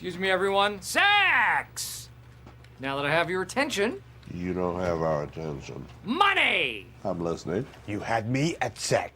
Excuse me, everyone. Sex! Now that I have your attention, You don't have our attention. money! I'm listening. You had me at sex.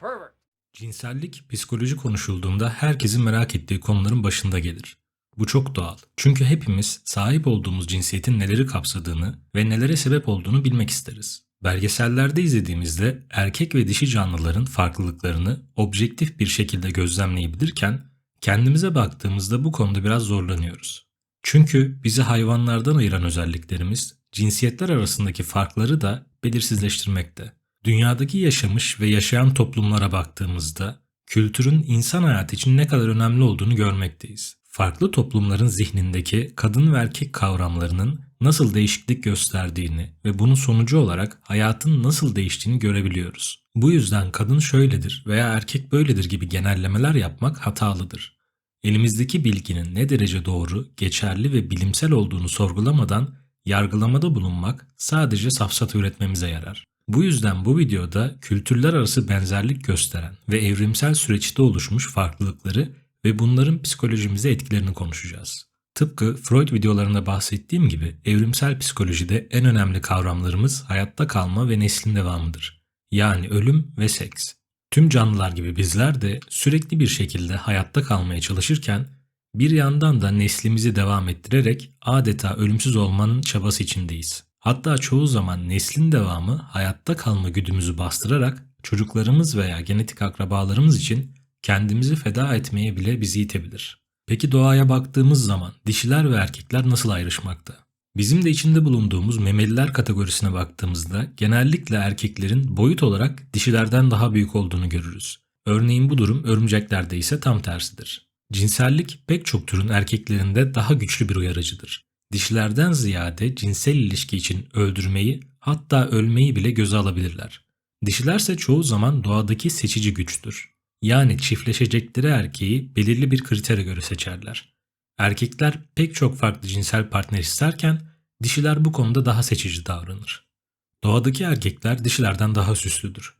Pervert. Cinsellik, psikoloji konuşulduğunda herkesin merak ettiği konuların başında gelir. Bu çok doğal. Çünkü hepimiz sahip olduğumuz cinsiyetin neleri kapsadığını ve nelere sebep olduğunu bilmek isteriz. Belgesellerde izlediğimizde erkek ve dişi canlıların farklılıklarını objektif bir şekilde gözlemleyebilirken kendimize baktığımızda bu konuda biraz zorlanıyoruz. Çünkü bizi hayvanlardan ayıran özelliklerimiz cinsiyetler arasındaki farkları da belirsizleştirmekte. Dünyadaki yaşamış ve yaşayan toplumlara baktığımızda kültürün insan hayatı için ne kadar önemli olduğunu görmekteyiz. Farklı toplumların zihnindeki kadın ve erkek kavramlarının nasıl değişiklik gösterdiğini ve bunun sonucu olarak hayatın nasıl değiştiğini görebiliyoruz. Bu yüzden kadın şöyledir veya erkek böyledir gibi genellemeler yapmak hatalıdır. Elimizdeki bilginin ne derece doğru, geçerli ve bilimsel olduğunu sorgulamadan yargılamada bulunmak sadece safsata üretmemize yarar. Bu yüzden bu videoda kültürler arası benzerlik gösteren ve evrimsel süreçte oluşmuş farklılıkları ve bunların psikolojimize etkilerini konuşacağız. Tıpkı Freud videolarında bahsettiğim gibi evrimsel psikolojide en önemli kavramlarımız hayatta kalma ve neslin devamıdır. Yani ölüm ve seks. Tüm canlılar gibi bizler de sürekli bir şekilde hayatta kalmaya çalışırken bir yandan da neslimizi devam ettirerek adeta ölümsüz olmanın çabası içindeyiz. Hatta çoğu zaman neslin devamı hayatta kalma güdümüzü bastırarak çocuklarımız veya genetik akrabalarımız için kendimizi feda etmeye bile bizi itebilir. Peki doğaya baktığımız zaman dişiler ve erkekler nasıl ayrışmakta? Bizim de içinde bulunduğumuz memeliler kategorisine baktığımızda genellikle erkeklerin boyut olarak dişilerden daha büyük olduğunu görürüz. Örneğin bu durum örümceklerde ise tam tersidir. Cinsellik pek çok türün erkeklerinde daha güçlü bir uyarıcıdır. Dişilerden ziyade cinsel ilişki için öldürmeyi hatta ölmeyi bile göze alabilirler. Dişilerse çoğu zaman doğadaki seçici güçtür. Yani çiftleşecekleri erkeği belirli bir kritere göre seçerler. Erkekler pek çok farklı cinsel partner isterken dişiler bu konuda daha seçici davranır. Doğadaki erkekler dişilerden daha süslüdür.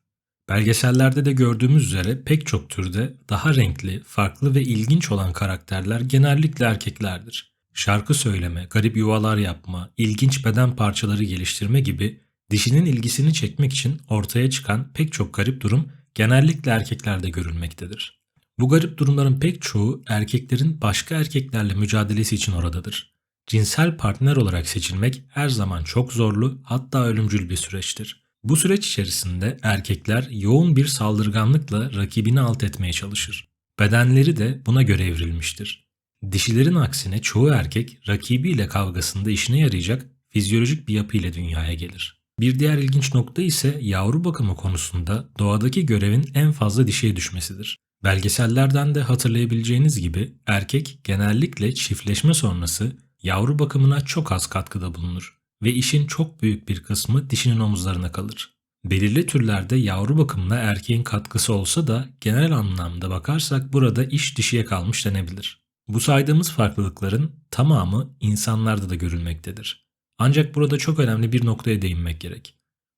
Belgesellerde de gördüğümüz üzere pek çok türde daha renkli, farklı ve ilginç olan karakterler genellikle erkeklerdir. Şarkı söyleme, garip yuvalar yapma, ilginç beden parçaları geliştirme gibi dişinin ilgisini çekmek için ortaya çıkan pek çok garip durum genellikle erkeklerde görülmektedir. Bu garip durumların pek çoğu erkeklerin başka erkeklerle mücadelesi için oradadır. Cinsel partner olarak seçilmek her zaman çok zorlu hatta ölümcül bir süreçtir. Bu süreç içerisinde erkekler yoğun bir saldırganlıkla rakibini alt etmeye çalışır. Bedenleri de buna göre evrilmiştir. Dişilerin aksine çoğu erkek rakibiyle kavgasında işine yarayacak fizyolojik bir yapı ile dünyaya gelir. Bir diğer ilginç nokta ise yavru bakımı konusunda doğadaki görevin en fazla dişiye düşmesidir. Belgesellerden de hatırlayabileceğiniz gibi erkek genellikle çiftleşme sonrası yavru bakımına çok az katkıda bulunur ve işin çok büyük bir kısmı dişinin omuzlarına kalır. Belirli türlerde yavru bakımına erkeğin katkısı olsa da genel anlamda bakarsak burada iş dişiye kalmış denebilir. Bu saydığımız farklılıkların tamamı insanlarda da görülmektedir. Ancak burada çok önemli bir noktaya değinmek gerek.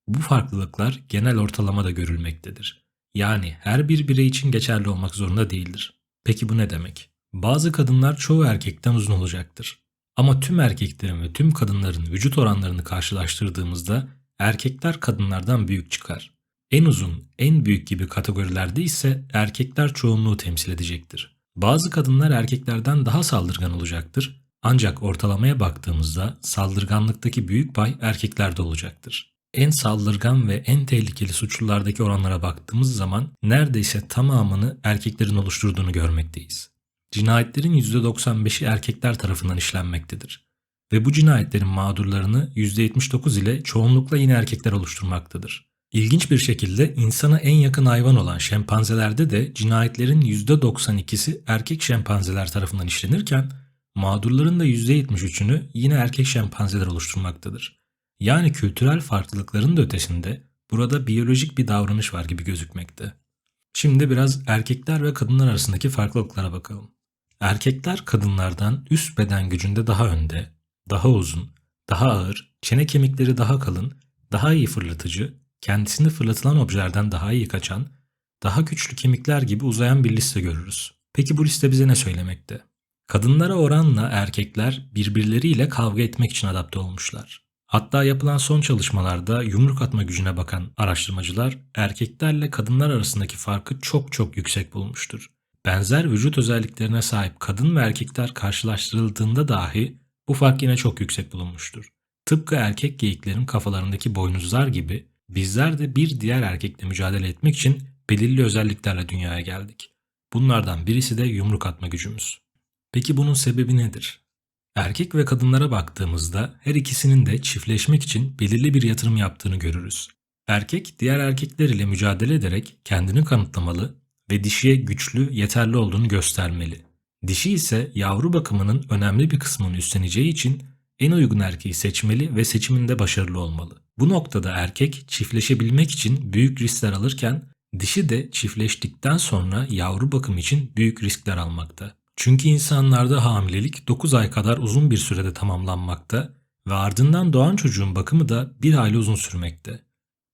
Bu farklılıklar genel ortalamada görülmektedir. Yani her bir birey için geçerli olmak zorunda değildir. Peki bu ne demek? Bazı kadınlar çoğu erkekten uzun olacaktır. Ama tüm erkeklerin ve tüm kadınların vücut oranlarını karşılaştırdığımızda erkekler kadınlardan büyük çıkar. En uzun, en büyük gibi kategorilerde ise erkekler çoğunluğu temsil edecektir. Bazı kadınlar erkeklerden daha saldırgan olacaktır. Ancak ortalamaya baktığımızda saldırganlıktaki büyük pay erkeklerde olacaktır. En saldırgan ve en tehlikeli suçlulardaki oranlara baktığımız zaman neredeyse tamamını erkeklerin oluşturduğunu görmekteyiz. Cinayetlerin %95'i erkekler tarafından işlenmektedir. Ve bu cinayetlerin mağdurlarını %79 ile çoğunlukla yine erkekler oluşturmaktadır. İlginç bir şekilde insana en yakın hayvan olan şempanzelerde de cinayetlerin %92'si erkek şempanzeler tarafından işlenirken mağdurların da %73'ünü yine erkek şempanzeler oluşturmaktadır. Yani kültürel farklılıkların da ötesinde burada biyolojik bir davranış var gibi gözükmekte. Şimdi biraz erkekler ve kadınlar arasındaki farklılıklara bakalım. Erkekler kadınlardan üst beden gücünde daha önde, daha uzun, daha ağır, çene kemikleri daha kalın, daha iyi fırlatıcı, kendisini fırlatılan objelerden daha iyi kaçan, daha güçlü kemikler gibi uzayan bir liste görürüz. Peki bu liste bize ne söylemekte? Kadınlara oranla erkekler birbirleriyle kavga etmek için adapte olmuşlar. Hatta yapılan son çalışmalarda yumruk atma gücüne bakan araştırmacılar erkeklerle kadınlar arasındaki farkı çok çok yüksek bulmuştur. Benzer vücut özelliklerine sahip kadın ve erkekler karşılaştırıldığında dahi bu fark yine çok yüksek bulunmuştur. Tıpkı erkek geyiklerin kafalarındaki boynuzlar gibi bizler de bir diğer erkekle mücadele etmek için belirli özelliklerle dünyaya geldik. Bunlardan birisi de yumruk atma gücümüz. Peki bunun sebebi nedir? Erkek ve kadınlara baktığımızda her ikisinin de çiftleşmek için belirli bir yatırım yaptığını görürüz. Erkek diğer erkekler ile mücadele ederek kendini kanıtlamalı ve dişiye güçlü, yeterli olduğunu göstermeli. Dişi ise yavru bakımının önemli bir kısmını üstleneceği için en uygun erkeği seçmeli ve seçiminde başarılı olmalı. Bu noktada erkek çiftleşebilmek için büyük riskler alırken dişi de çiftleştikten sonra yavru bakım için büyük riskler almakta. Çünkü insanlarda hamilelik 9 ay kadar uzun bir sürede tamamlanmakta ve ardından doğan çocuğun bakımı da bir hayli uzun sürmekte.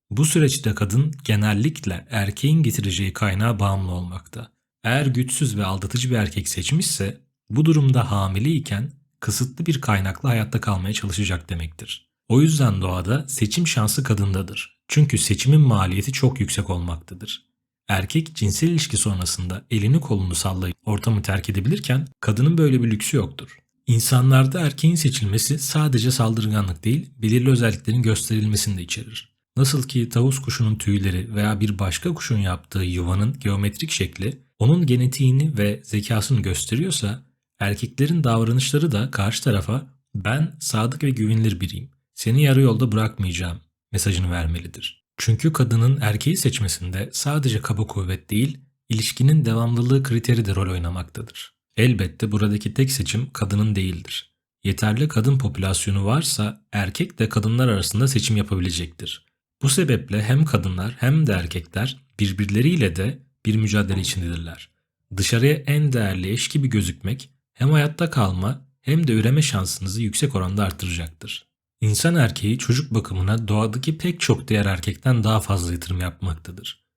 Bu süreçte kadın genellikle erkeğin getireceği kaynağa bağımlı olmakta. Eğer güçsüz ve aldatıcı bir erkek seçmişse bu durumda hamileyken kısıtlı bir kaynakla hayatta kalmaya çalışacak demektir. O yüzden doğada seçim şansı kadındadır. Çünkü seçimin maliyeti çok yüksek olmaktadır. Erkek cinsel ilişki sonrasında elini kolunu sallayıp ortamı terk edebilirken kadının böyle bir lüksü yoktur. İnsanlarda erkeğin seçilmesi sadece saldırganlık değil, belirli özelliklerin gösterilmesini de içerir. Nasıl ki tavus kuşunun tüyleri veya bir başka kuşun yaptığı yuvanın geometrik şekli onun genetiğini ve zekasını gösteriyorsa, erkeklerin davranışları da karşı tarafa ben sadık ve güvenilir biriyim, seni yarı yolda bırakmayacağım mesajını vermelidir. Çünkü kadının erkeği seçmesinde sadece kaba kuvvet değil, ilişkinin devamlılığı kriteri de rol oynamaktadır. Elbette buradaki tek seçim kadının değildir. Yeterli kadın popülasyonu varsa erkek de kadınlar arasında seçim yapabilecektir. Bu sebeple hem kadınlar hem de erkekler birbirleriyle de bir mücadele içindedirler. Dışarıya en değerli eş gibi gözükmek hem hayatta kalma hem de üreme şansınızı yüksek oranda artıracaktır. İnsan erkeği çocuk bakımına doğadaki pek çok diğer erkekten daha fazla yatırım yapmaktadır.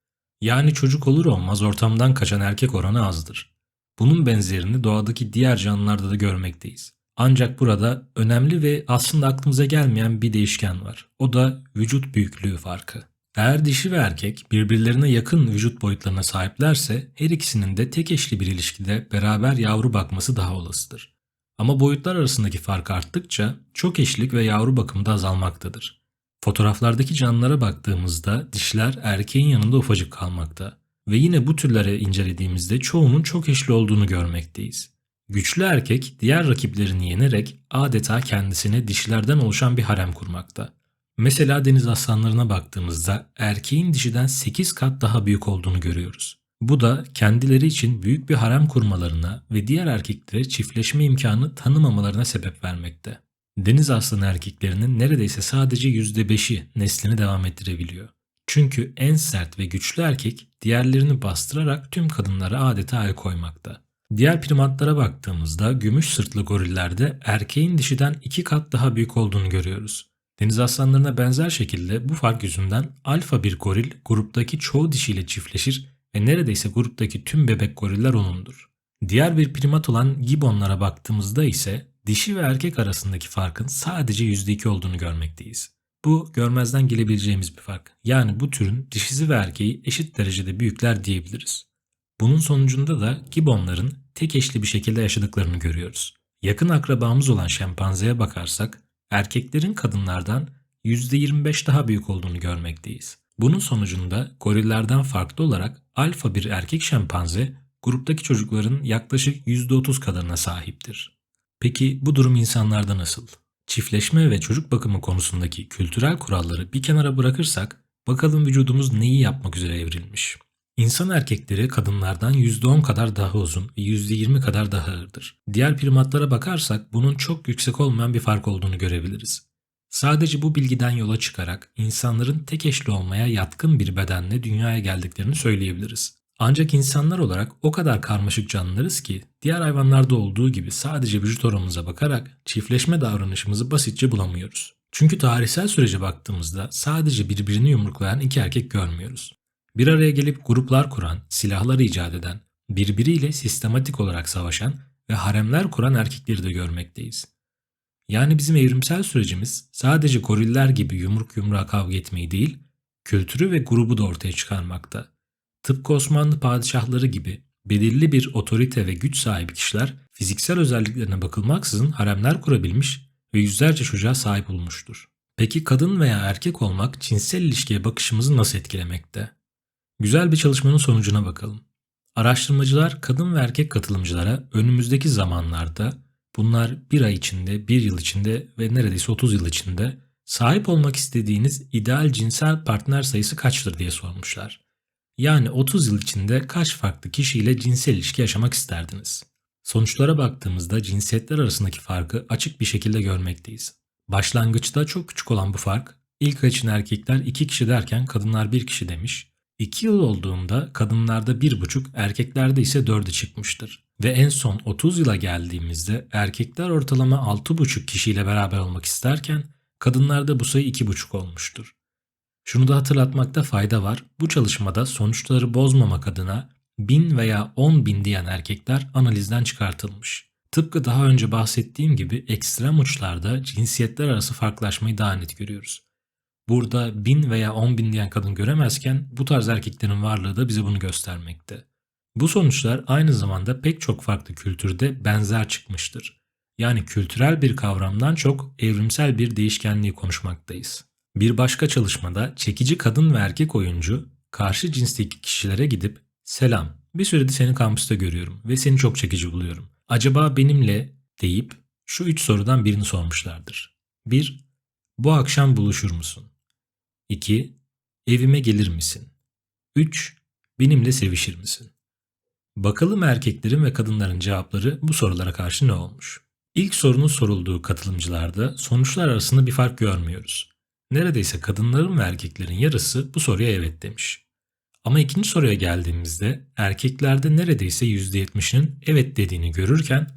Yani çocuk olur olmaz ortamdan kaçan erkek oranı azdır. Bunun benzerini doğadaki diğer canlılarda da görmekteyiz. Ancak burada önemli ve aslında aklımıza gelmeyen bir değişken var. O da vücut büyüklüğü farkı. Eğer dişi ve erkek birbirlerine yakın vücut boyutlarına sahiplerse her ikisinin de tek eşli bir ilişkide beraber yavru bakması daha olasıdır. Ama boyutlar arasındaki fark arttıkça çok eşlik ve yavru bakımı da azalmaktadır. Fotoğraflardaki canlılara baktığımızda dişler erkeğin yanında ufacık kalmakta ve yine bu türlere incelediğimizde çoğunun çok eşli olduğunu görmekteyiz. Güçlü erkek diğer rakiplerini yenerek adeta kendisine dişilerden oluşan bir harem kurmakta. Mesela deniz aslanlarına baktığımızda erkeğin dişiden 8 kat daha büyük olduğunu görüyoruz. Bu da kendileri için büyük bir harem kurmalarına ve diğer erkeklere çiftleşme imkanı tanımamalarına sebep vermekte. Deniz aslanı erkeklerinin neredeyse sadece %5'i neslini devam ettirebiliyor. Çünkü en sert ve güçlü erkek diğerlerini bastırarak tüm kadınlara adeta el koymakta. Diğer primatlara baktığımızda gümüş sırtlı gorillerde erkeğin dişiden iki kat daha büyük olduğunu görüyoruz. Deniz aslanlarına benzer şekilde bu fark yüzünden alfa bir goril gruptaki çoğu dişiyle çiftleşir ve neredeyse gruptaki tüm bebek goriller onundur. Diğer bir primat olan gibbonlara baktığımızda ise dişi ve erkek arasındaki farkın sadece %2 olduğunu görmekteyiz. Bu görmezden gelebileceğimiz bir fark. Yani bu türün dişisi ve erkeği eşit derecede büyükler diyebiliriz. Bunun sonucunda da gibbonların tek eşli bir şekilde yaşadıklarını görüyoruz. Yakın akrabamız olan şempanzeye bakarsak erkeklerin kadınlardan %25 daha büyük olduğunu görmekteyiz. Bunun sonucunda gorillerden farklı olarak alfa bir erkek şempanze gruptaki çocukların yaklaşık %30 kadarına sahiptir. Peki bu durum insanlarda nasıl? Çiftleşme ve çocuk bakımı konusundaki kültürel kuralları bir kenara bırakırsak bakalım vücudumuz neyi yapmak üzere evrilmiş. İnsan erkekleri kadınlardan %10 kadar daha uzun ve %20 kadar daha ağırdır. Diğer primatlara bakarsak bunun çok yüksek olmayan bir fark olduğunu görebiliriz. Sadece bu bilgiden yola çıkarak insanların tek eşli olmaya yatkın bir bedenle dünyaya geldiklerini söyleyebiliriz. Ancak insanlar olarak o kadar karmaşık canlılarız ki diğer hayvanlarda olduğu gibi sadece vücut oranımıza bakarak çiftleşme davranışımızı basitçe bulamıyoruz. Çünkü tarihsel sürece baktığımızda sadece birbirini yumruklayan iki erkek görmüyoruz. Bir araya gelip gruplar kuran, silahlar icat eden, birbiriyle sistematik olarak savaşan ve haremler kuran erkekleri de görmekteyiz. Yani bizim evrimsel sürecimiz sadece goriller gibi yumruk yumruğa kavga etmeyi değil, kültürü ve grubu da ortaya çıkarmakta. Tıpkı Osmanlı padişahları gibi belirli bir otorite ve güç sahibi kişiler fiziksel özelliklerine bakılmaksızın haremler kurabilmiş ve yüzlerce çocuğa sahip olmuştur. Peki kadın veya erkek olmak cinsel ilişkiye bakışımızı nasıl etkilemekte? Güzel bir çalışmanın sonucuna bakalım. Araştırmacılar kadın ve erkek katılımcılara önümüzdeki zamanlarda bunlar bir ay içinde, bir yıl içinde ve neredeyse 30 yıl içinde sahip olmak istediğiniz ideal cinsel partner sayısı kaçtır diye sormuşlar. Yani 30 yıl içinde kaç farklı kişiyle cinsel ilişki yaşamak isterdiniz? Sonuçlara baktığımızda cinsiyetler arasındaki farkı açık bir şekilde görmekteyiz. Başlangıçta çok küçük olan bu fark, ilk için erkekler 2 kişi derken kadınlar 1 kişi demiş, 2 yıl olduğunda kadınlarda 1,5, erkeklerde ise 4'e çıkmıştır. Ve en son 30 yıla geldiğimizde erkekler ortalama 6,5 kişiyle beraber olmak isterken kadınlarda bu sayı 2,5 olmuştur. Şunu da hatırlatmakta fayda var. Bu çalışmada sonuçları bozmamak adına 1000 veya 10 bin diyen erkekler analizden çıkartılmış. Tıpkı daha önce bahsettiğim gibi ekstrem uçlarda cinsiyetler arası farklılaşmayı daha net görüyoruz. Burada 1000 veya 10 bin diyen kadın göremezken bu tarz erkeklerin varlığı da bize bunu göstermekte. Bu sonuçlar aynı zamanda pek çok farklı kültürde benzer çıkmıştır. Yani kültürel bir kavramdan çok evrimsel bir değişkenliği konuşmaktayız. Bir başka çalışmada çekici kadın ve erkek oyuncu karşı cinsteki kişilere gidip "Selam, bir süredir seni kampüste görüyorum ve seni çok çekici buluyorum. Acaba benimle?" deyip şu üç sorudan birini sormuşlardır. 1. Bu akşam buluşur musun? 2. Evime gelir misin? 3. Benimle sevişir misin? Bakalım erkeklerin ve kadınların cevapları bu sorulara karşı ne olmuş? İlk sorunun sorulduğu katılımcılarda sonuçlar arasında bir fark görmüyoruz. Neredeyse kadınların ve erkeklerin yarısı bu soruya evet demiş. Ama ikinci soruya geldiğimizde erkeklerde neredeyse %70'inin evet dediğini görürken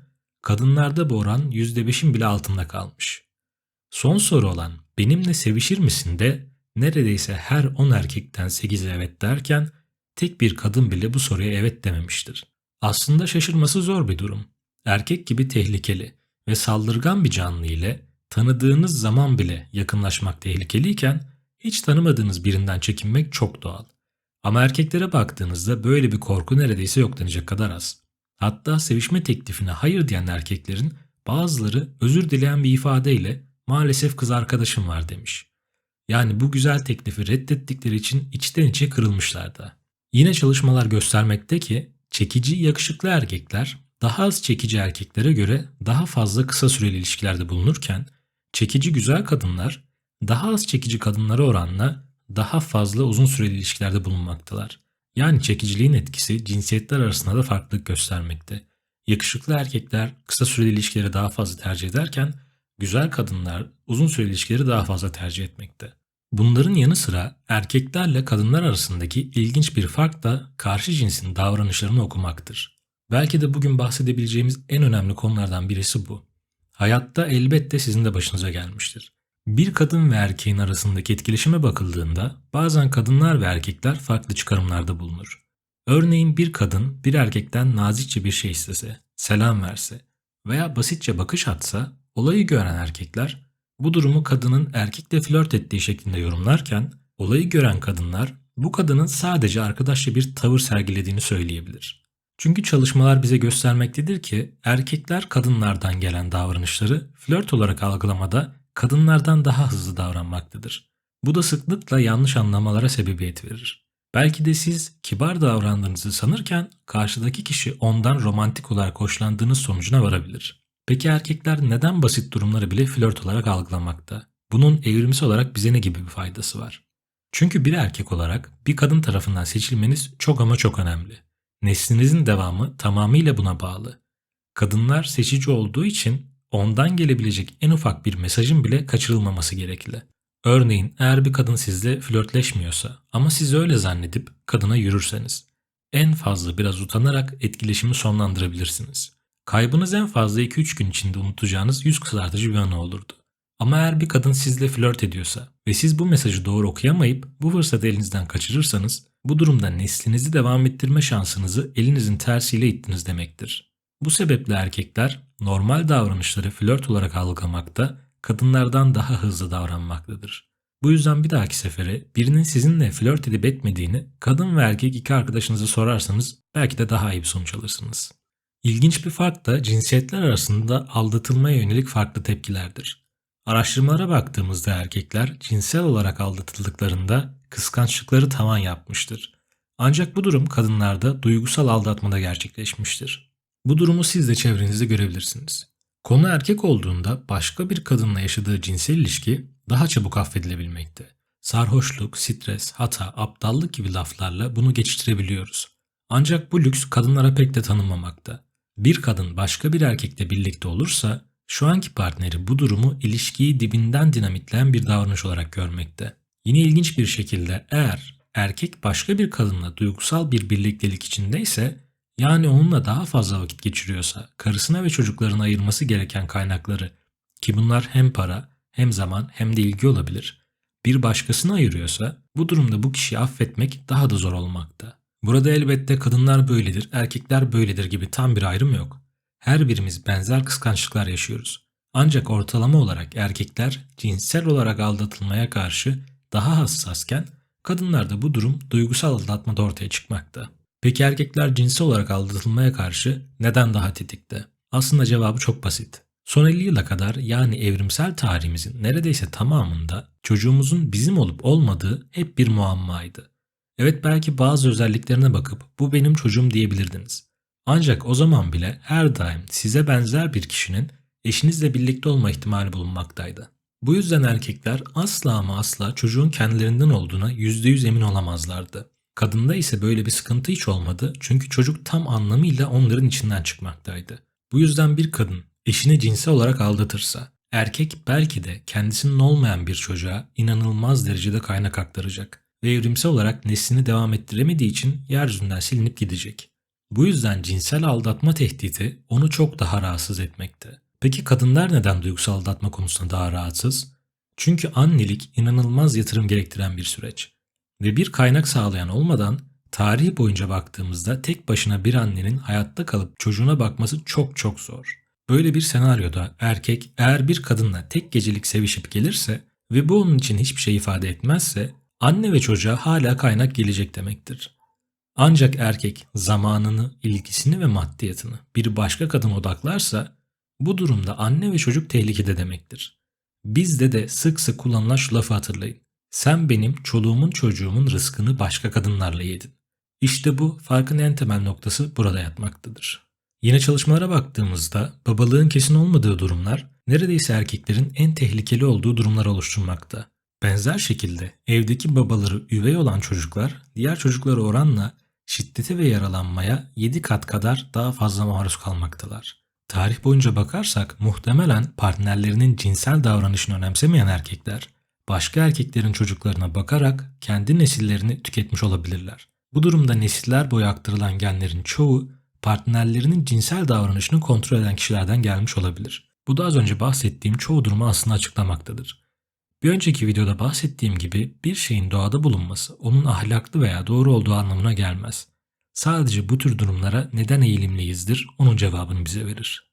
kadınlarda bu oran %5'in bile altında kalmış. Son soru olan benimle sevişir misin de neredeyse her 10 erkekten 8'i evet derken tek bir kadın bile bu soruya evet dememiştir. Aslında şaşırması zor bir durum. Erkek gibi tehlikeli ve saldırgan bir canlı ile tanıdığınız zaman bile yakınlaşmak tehlikeliyken hiç tanımadığınız birinden çekinmek çok doğal. Ama erkeklere baktığınızda böyle bir korku neredeyse yok denecek kadar az. Hatta sevişme teklifine hayır diyen erkeklerin bazıları özür dileyen bir ifadeyle maalesef kız arkadaşım var demiş. Yani bu güzel teklifi reddettikleri için içten içe kırılmışlar da. Yine çalışmalar göstermekte ki çekici yakışıklı erkekler daha az çekici erkeklere göre daha fazla kısa süreli ilişkilerde bulunurken çekici güzel kadınlar daha az çekici kadınlara oranla daha fazla uzun süreli ilişkilerde bulunmaktalar. Yani çekiciliğin etkisi cinsiyetler arasında da farklılık göstermekte. Yakışıklı erkekler kısa süreli ilişkileri daha fazla tercih ederken güzel kadınlar uzun süreli ilişkileri daha fazla tercih etmekte. Bunların yanı sıra erkeklerle kadınlar arasındaki ilginç bir fark da karşı cinsin davranışlarını okumaktır. Belki de bugün bahsedebileceğimiz en önemli konulardan birisi bu. Hayatta elbette sizin de başınıza gelmiştir. Bir kadın ve erkeğin arasındaki etkileşime bakıldığında bazen kadınlar ve erkekler farklı çıkarımlarda bulunur. Örneğin bir kadın bir erkekten nazikçe bir şey istese, selam verse veya basitçe bakış atsa olayı gören erkekler bu durumu kadının erkekle flört ettiği şeklinde yorumlarken olayı gören kadınlar bu kadının sadece arkadaşça bir tavır sergilediğini söyleyebilir. Çünkü çalışmalar bize göstermektedir ki erkekler kadınlardan gelen davranışları flört olarak algılamada kadınlardan daha hızlı davranmaktadır. Bu da sıklıkla yanlış anlamalara sebebiyet verir. Belki de siz kibar davrandığınızı sanırken karşıdaki kişi ondan romantik olarak hoşlandığınız sonucuna varabilir. Peki erkekler neden basit durumları bile flört olarak algılamakta? Bunun evrimsel olarak bize ne gibi bir faydası var? Çünkü bir erkek olarak bir kadın tarafından seçilmeniz çok ama çok önemli. Neslinizin devamı tamamıyla buna bağlı. Kadınlar seçici olduğu için ondan gelebilecek en ufak bir mesajın bile kaçırılmaması gerekli. Örneğin eğer bir kadın sizle flörtleşmiyorsa ama siz öyle zannedip kadına yürürseniz en fazla biraz utanarak etkileşimi sonlandırabilirsiniz. Kaybınız en fazla 2-3 gün içinde unutacağınız yüz kızartıcı bir anı olurdu. Ama eğer bir kadın sizle flört ediyorsa ve siz bu mesajı doğru okuyamayıp bu fırsatı elinizden kaçırırsanız bu durumda neslinizi devam ettirme şansınızı elinizin tersiyle ittiniz demektir. Bu sebeple erkekler normal davranışları flört olarak algılamakta, kadınlardan daha hızlı davranmaktadır. Bu yüzden bir dahaki sefere birinin sizinle flört edip etmediğini kadın ve erkek iki arkadaşınıza sorarsanız belki de daha iyi bir sonuç alırsınız. İlginç bir fark da cinsiyetler arasında aldatılmaya yönelik farklı tepkilerdir. Araştırmalara baktığımızda erkekler cinsel olarak aldatıldıklarında kıskançlıkları tavan yapmıştır. Ancak bu durum kadınlarda duygusal aldatmada gerçekleşmiştir. Bu durumu siz de çevrenizde görebilirsiniz. Konu erkek olduğunda başka bir kadınla yaşadığı cinsel ilişki daha çabuk affedilebilmekte. Sarhoşluk, stres, hata, aptallık gibi laflarla bunu geçiştirebiliyoruz. Ancak bu lüks kadınlara pek de tanınmamakta. Bir kadın başka bir erkekle birlikte olursa şu anki partneri bu durumu ilişkiyi dibinden dinamitleyen bir davranış olarak görmekte. Yine ilginç bir şekilde eğer erkek başka bir kadınla duygusal bir birliktelik içindeyse yani onunla daha fazla vakit geçiriyorsa karısına ve çocuklarına ayırması gereken kaynakları ki bunlar hem para hem zaman hem de ilgi olabilir bir başkasına ayırıyorsa bu durumda bu kişiyi affetmek daha da zor olmakta. Burada elbette kadınlar böyledir, erkekler böyledir gibi tam bir ayrım yok. Her birimiz benzer kıskançlıklar yaşıyoruz. Ancak ortalama olarak erkekler cinsel olarak aldatılmaya karşı daha hassasken kadınlarda bu durum duygusal aldatmada ortaya çıkmakta. Peki erkekler cinsel olarak aldatılmaya karşı neden daha tetikte? Aslında cevabı çok basit. Son 50 yıla kadar yani evrimsel tarihimizin neredeyse tamamında çocuğumuzun bizim olup olmadığı hep bir muammaydı. Evet belki bazı özelliklerine bakıp bu benim çocuğum diyebilirdiniz. Ancak o zaman bile her daim size benzer bir kişinin eşinizle birlikte olma ihtimali bulunmaktaydı. Bu yüzden erkekler asla ama asla çocuğun kendilerinden olduğuna %100 emin olamazlardı. Kadında ise böyle bir sıkıntı hiç olmadı çünkü çocuk tam anlamıyla onların içinden çıkmaktaydı. Bu yüzden bir kadın eşini cinsel olarak aldatırsa erkek belki de kendisinin olmayan bir çocuğa inanılmaz derecede kaynak aktaracak ve evrimsel olarak neslini devam ettiremediği için yeryüzünden silinip gidecek. Bu yüzden cinsel aldatma tehdidi onu çok daha rahatsız etmekte. Peki kadınlar neden duygusal aldatma konusunda daha rahatsız? Çünkü annelik inanılmaz yatırım gerektiren bir süreç. Ve bir kaynak sağlayan olmadan tarih boyunca baktığımızda tek başına bir annenin hayatta kalıp çocuğuna bakması çok çok zor. Böyle bir senaryoda erkek eğer bir kadınla tek gecelik sevişip gelirse ve bu onun için hiçbir şey ifade etmezse anne ve çocuğa hala kaynak gelecek demektir. Ancak erkek zamanını, ilgisini ve maddiyatını bir başka kadına odaklarsa bu durumda anne ve çocuk tehlikede demektir. Bizde de sık sık kullanılan şu lafı hatırlayın. Sen benim çoluğumun çocuğumun rızkını başka kadınlarla yedin. İşte bu farkın en temel noktası burada yatmaktadır. Yine çalışmalara baktığımızda babalığın kesin olmadığı durumlar neredeyse erkeklerin en tehlikeli olduğu durumlar oluşturmakta. Benzer şekilde evdeki babaları üvey olan çocuklar diğer çocuklara oranla şiddete ve yaralanmaya 7 kat kadar daha fazla maruz kalmaktalar. Tarih boyunca bakarsak muhtemelen partnerlerinin cinsel davranışını önemsemeyen erkekler başka erkeklerin çocuklarına bakarak kendi nesillerini tüketmiş olabilirler. Bu durumda nesiller boyu aktarılan genlerin çoğu partnerlerinin cinsel davranışını kontrol eden kişilerden gelmiş olabilir. Bu da az önce bahsettiğim çoğu durumu aslında açıklamaktadır. Bir önceki videoda bahsettiğim gibi bir şeyin doğada bulunması onun ahlaklı veya doğru olduğu anlamına gelmez. Sadece bu tür durumlara neden eğilimliyizdir onun cevabını bize verir.